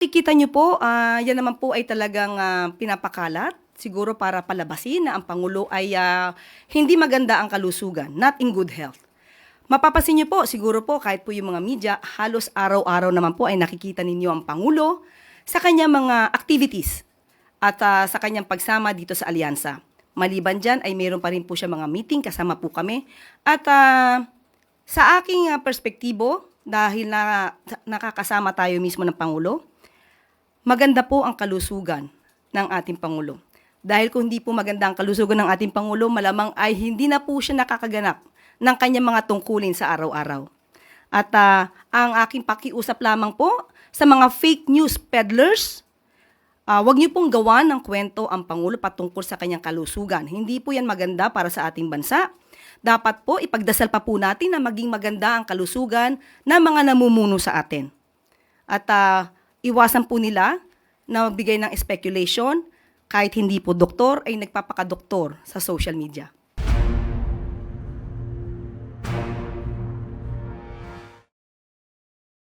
Kikita niyo po, ah, yan naman po ay talagang ah, pinapakalat siguro para palabasin na ang Pangulo ay ah, hindi maganda ang kalusugan, not in good health. Mapapasin niyo po, siguro po kahit po yung mga media, halos araw-araw naman po ay nakikita ninyo ang Pangulo sa kanyang mga activities at ah, sa kanyang pagsama dito sa alyansa. Maliban dyan ay mayroon pa rin po siya mga meeting, kasama po kami. At ah, sa aking ah, perspektibo, dahil na, nakakasama tayo mismo ng Pangulo, maganda po ang kalusugan ng ating Pangulo. Dahil kung hindi po maganda ang kalusugan ng ating Pangulo, malamang ay hindi na po siya nakakaganap ng kanyang mga tungkulin sa araw-araw. At ah, ang aking pakiusap lamang po sa mga fake news peddlers, ah, wag niyo pong gawa ng kwento ang Pangulo patungkol sa kanyang kalusugan. Hindi po yan maganda para sa ating bansa. Dapat po ipagdasal pa po natin na maging maganda ang kalusugan ng mga namumuno sa atin. At ah, iwasan po nila na magbigay ng speculation kahit hindi po doktor ay nagpapakadoktor sa social media.